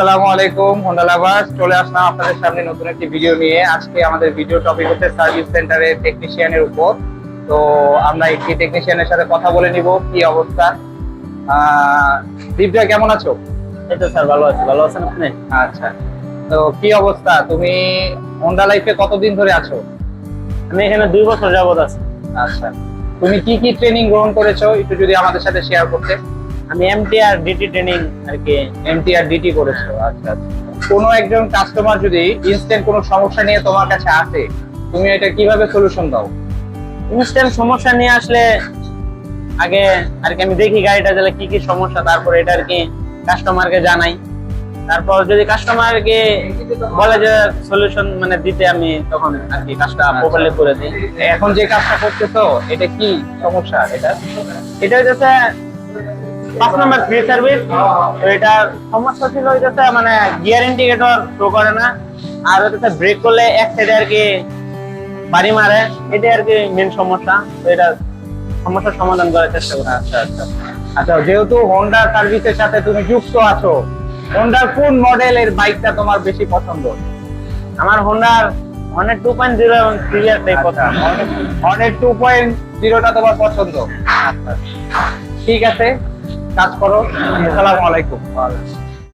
আসসালামু আলাইকুম Honda lovers. চলে আসলাম আপনাদের সামনে নতুন একটি ভিডিও নিয়ে। আজকে আমাদের ভিডিও টপিক হচ্ছে সার্ভিস সেন্টারের টেকনিশিয়ানের উপর। তো আমরা একটি টেকনিশিয়ানের সাথে কথা বলে নিব কি অবস্থা? আহ, দীপজয় কেমন আছো? এই তো স্যার ভালো আছি। ভালো আছেন আপনি? আচ্ছা। তো কি অবস্থা? তুমি হোন্ডা লাইফে কতদিন ধরে আছো? আমি এখানে দুই বছর যাবত আছি। আচ্ছা। তুমি কি কি ট্রেনিং গ্রহণ করেছ? একটু যদি আমাদের সাথে শেয়ার করতে। আমি এমটি আর ডিটি ট্রেনিং আর কি এমটি আর ডিটি করেছ। আচ্ছা আচ্ছা। কোনো একজন কাস্টমার যদি ইনস্ট্যান্ট কোনো সমস্যা নিয়ে তোমার কাছে আসে তুমি এটা কীভাবে সলিউশন দাও? ইনস্ট্যান্ট সমস্যা নিয়ে আসলে আগে আর কি আমি দেখি গাড়িটা চালে কি কি সমস্যা তারপর এটা আর কি কাস্টমারকে জানাই। তারপর যদি কাস্টমারকে বলে যে সলিউশন মানে দিতে আমি তখন আর কি কাজটা প্রপারলি করে দিই। এখন যে কাজটা করতেছো এটা কি সমস্যা? এটা? এটা হচ্ছে পাঁচ নম্বর ফ্রি সার্ভিস তো এটার সমস্যা ছিল হইতেছে মানে গিয়ার ইন্ডিকেটর শো করে না। আর হচ্ছে ব্রেক করলে এক সাইডে আর কি বাড়ি মারে। এটা আর কি মেন সমস্যা। তো এটা সমস্যার সমাধান করার চেষ্টা করি। আচ্ছা আচ্ছা। আচ্ছা যেহেতু হোন্ডা সার্ভিসের সাথে তুমি যুক্ত আছো হোন্ডার কোন মডেলের বাইকটা তোমার বেশি পছন্দ? আমার হোন্ডার হর্নেট টু পয়েন্ট জিরো এবং প্রিভিয়াসটাই পছন্দ অনেক টু পয়েন্ট জিরোটা তোমার পছন্দ। আচ্ছা। ঠিক আছে? কাজ করো। আসসালামু আলাইকুম।